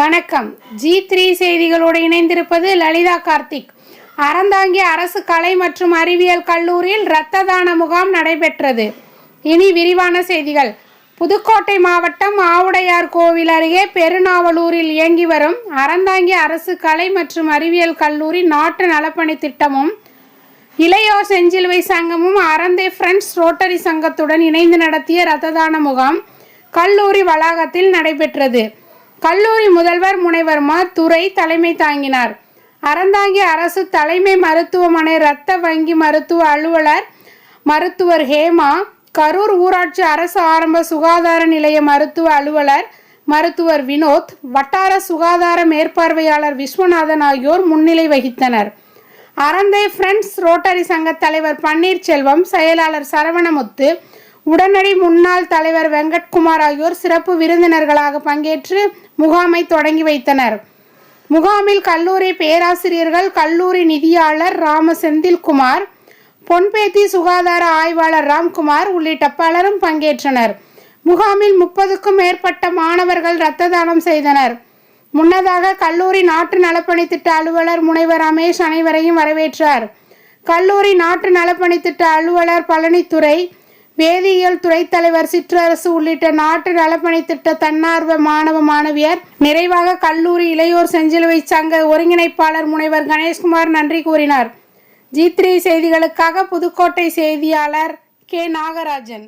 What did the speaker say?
வணக்கம். G three செய்திகளோடு இணைந்திருப்பது லலிதா கார்த்திக். அறந்தாங்கி அரசு கலை மற்றும் அறிவியல் கல்லூரியில் இரத்த தான முகாம் நடைபெற்றது. இனி விரிவான செய்திகள். புதுக்கோட்டை மாவட்டம் ஆவுடையார் கோவில் அருகே பெருநாவலூரில் இயங்கி வரும் அறந்தாங்கி அரசு கலை மற்றும் அறிவியல் கல்லூரி நாட்டு நலப்பணி திட்டமும் இளையோர் செஞ்சிலுவை சங்கமும் அறந்தே ஃப்ரெண்ட்ஸ் ரோட்டரி சங்கத்துடன் இணைந்து நடத்திய இரத்த தான முகாம் கல்லூரி வளாகத்தில் நடைபெற்றது. கல்லூரி முதல்வர் முனைவர் ம துரை தலைமை தாங்கினார். அறந்தாங்கி அரசு தலைமை மருத்துவமனை இரத்த வங்கி மருத்துவ அலுவலர் மருத்துவர் ஹேமா கரூர் ஊராட்சி அரசு ஆரம்ப சுகாதார நிலைய மருத்துவ அலுவலர் மருத்துவர் வினோத் வட்டார சுகாதார மேற்பார்வையாளர் விஸ்வநாதன் ஆகியோர் முன்னிலை வகித்தனர். அறந்தை ஃப்ரெண்ட்ஸ் ரோட்டரி சங்க தலைவர் பன்னீர்செல்வம் செயலாளர் சரவணமுத்து உடனடி முன்னாள் தலைவர் வெங்கட்குமார் ஆகியோர் சிறப்பு விருந்தினர்களாக பங்கேற்று முகாமை தொடங்கி வைத்தனர். முகாமில் கல்லூரி பேராசிரியர்கள் கல்லூரி நிதியாளர் ராம செந்தில்குமார் பொன்பேத்தி சுகாதார ஆய்வாளர் ராம்குமார் உள்ளிட்ட பலரும் பங்கேற்றனர். முகாமில் முப்பதுக்கும் மேற்பட்ட மாணவர்கள் இரத்த தானம் செய்தனர். முன்னதாக கல்லூரி நாட்டு நலப்பணி திட்ட அலுவலர் முனைவர் ரமேஷ் அனைவரையும் வரவேற்றார். கல்லூரி நாட்டு நலப்பணி திட்ட அலுவலர் பழனித்துறை வேதியியல் துறை தலைவர் சிற்றரசு உள்ளிட்ட நாட்டு நலப்பணி திட்ட தன்னார்வ மாணவ மாணவியர் நிறைவாக கல்லூரி இளையோர் செஞ்சிலுவை சங்க ஒருங்கிணைப்பாளர் முனைவர் கணேஷ்குமார் நன்றி கூறினார். ஜி த்ரீ செய்திகளுக்காக புதுக்கோட்டை செய்தியாளர் கே நாகராஜன்.